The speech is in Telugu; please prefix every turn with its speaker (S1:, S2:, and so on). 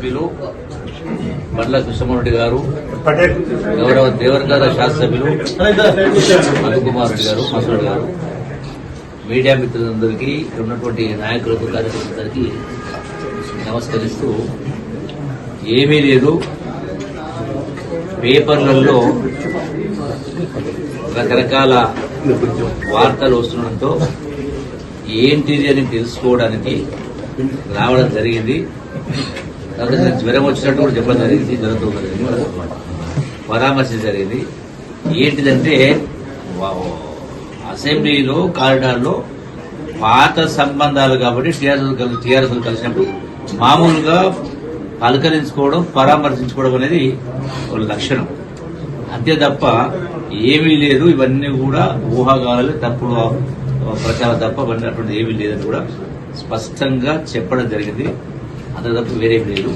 S1: సభ్యులు బండ్ల కృష్ణమోహన్ గారు గౌరవ దేవరగార శాసనసభ్యులు మధుకుమార్ గారు మసూడ్ గారు. మీడియా మిత్రులందరికీ ఉన్నటువంటి నాయకులకు కార్యకర్తలందరికీ నమస్కరిస్తూ ఏమీ లేదు. పేపర్లలో రకరకాల వార్తలు వస్తుండటంతో ఏంటిది అని తెలుసుకోవడానికి రావడం జరిగింది. తర్వాత జ్వరం వచ్చినట్టు కూడా చెప్పడం జరిగింది. జ్వరంతో పరామర్శ జరిగింది. ఏంటిదంటే అసెంబ్లీలో కారిడార్లో పాత సంబంధాలు కాబట్టి టీఆర్ఎస్ కలిసి టీఆర్ఎస్ కలిసినప్పుడు మామూలుగా పలకరించుకోవడం పరామర్శించుకోవడం అనేది ఒక లక్షణం. అంతే తప్ప ఏమీ లేదు. ఇవన్నీ కూడా ఊహాగానాలు తప్పుడు ప్రచారం తప్ప ఇవన్నీ అటువంటి ఏమీ లేదని కూడా స్పష్టంగా చెప్పడం జరిగింది. అంత తప్ప వేరేం లేదు